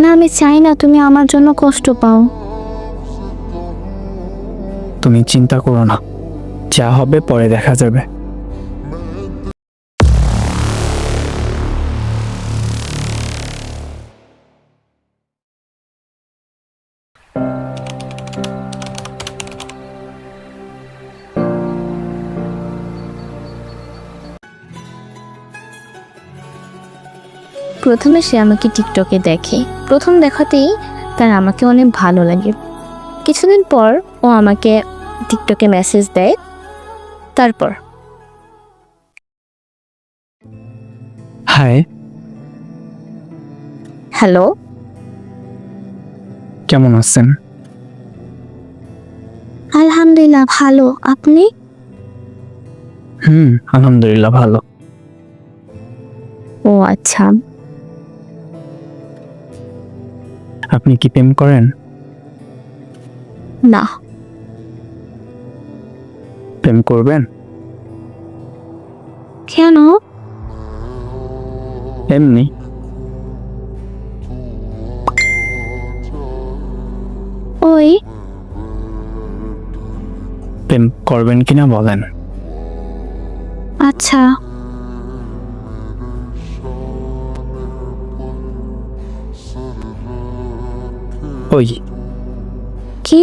না, আমি চাই না তুমি আমার জন্য কষ্ট পাও। তুমি চিন্তা করো না। যা হবে পরে দেখা যাবে। প্রথমে সে আমাকে টিকটকে দেখে। প্রথম দেখাতেই তার আমাকে অনেক ভালো লাগে। কিছুদিন পর ও আমাকে টিকটকে মেসেজ দেয়। তারপর। হাই হ্যালো কেমন আছেন? আলহামদুলিল্লাহ ভালো। আপনি? হুম আলহামদুলিল্লাহ ভালো। ও আচ্ছা। আপনি কি প্রেম করেন? না। প্রেম করবেন? কেন? এমনি। ওই। প্রেম করবেন কিনা বলেন। আচ্ছা। ওই। কি?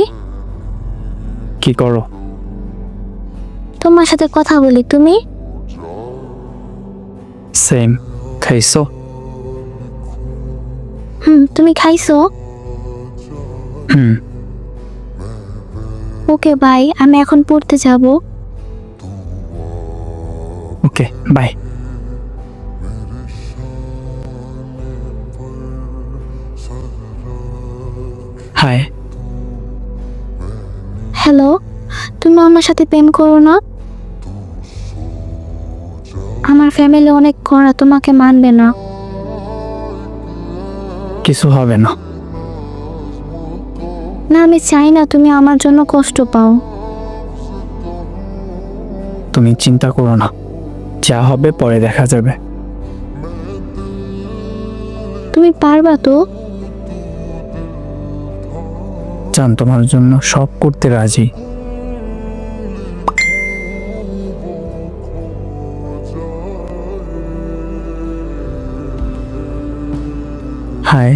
কি করো? তোমার সাথে কথা বলি তুমি? সেম খাইছো? হুম তুমি খাইছো? হুম। ওকে বাই আমি এখন পড়তে যাব। Okay bye. হাই হ্যালো তুমি আমার সাথে প্রেম করো না? আমার ফ্যামিলি অনেক কড়া তোমাকে মানবে না। কিছু হবে না। না আমি চাই না তুমি আমার জন্য কষ্ট পাও। তুমি চিন্তা করো না। যা হবে পরে দেখা যাবে। তুমি পারবা তো? চান তোমার জন্য সব করতে রাজি। হাই।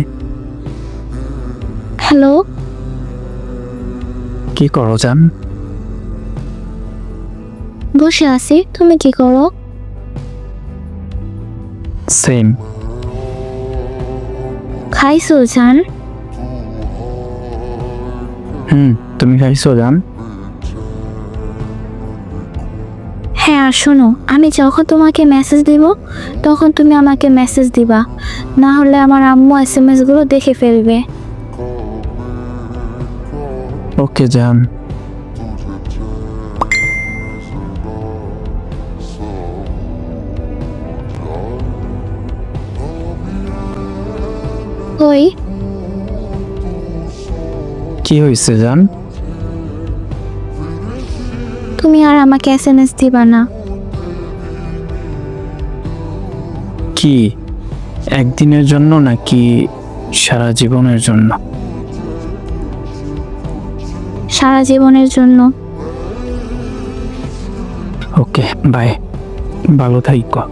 হ্যালো। কি করো জান? বসে আছি তুমি কি করো? সেম খাইছো জান? হুম তুমি খাইছো জান। হ্যাঁ আর শোনো আমি যখন তোমাকে মেসেজ দিব তখন তুমি আমাকে মেসেজ দিবা। না হলে আমার আম্মু এস এম এসগুলো দেখে ফেলবে। ওকে জান। ওই কি হয়েছে জান? তুমি আর আমাকে এস এম এস দিবা না। কি? একদিনের জন্য নাকি সারা জীবনের জন্য? সারা জীবনের জন্য। ওকে বাই ভালো থাইকো।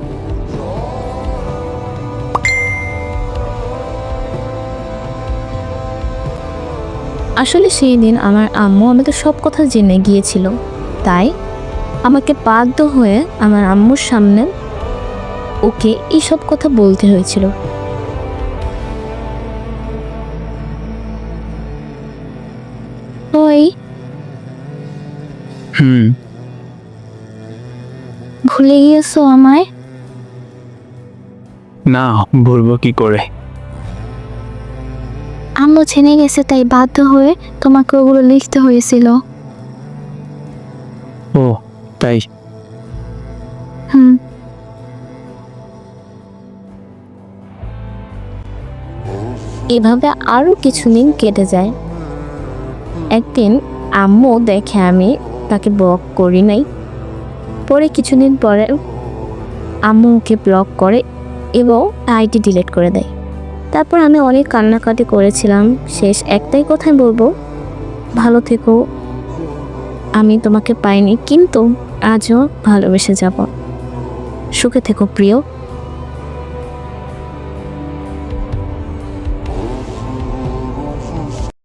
আসলে সেই দিন আমার আম্মু আমাদের সব কথা জেনে গিয়েছিল। তাই আমাকে বাধ্য হয়ে আমার আম্মুর সামনে ওকে এইসব কথা বলতে হয়েছিল। ওই হুম। ভুলে গিয়েছো আমায়? না ভুলবো কি করে? আম্মু ছেনে গেছে তাই বাধ্য হয়ে তোমাকে ওগুলো লিখতে হয়েছিল। ও তাই? হুম। এভাবে আরও কিছুদিন কেটে যায়। একদিন আম্মু দেখে আমি তাকে ব্লক করি নাই। পরে কিছুদিন পরে আম্মু ওকে ব্লক করে এবং আইডি ডিলিট করে দেয়। তারপর আমি অনেক কান্নাকাটি করেছিলাম। শেষ একটাই কথাই বলব, ভালো থেকো। আমি তোমাকে পাইনি, কিন্তু আজও ভালোবেসে যাব। সুখে থেকো প্রিয়।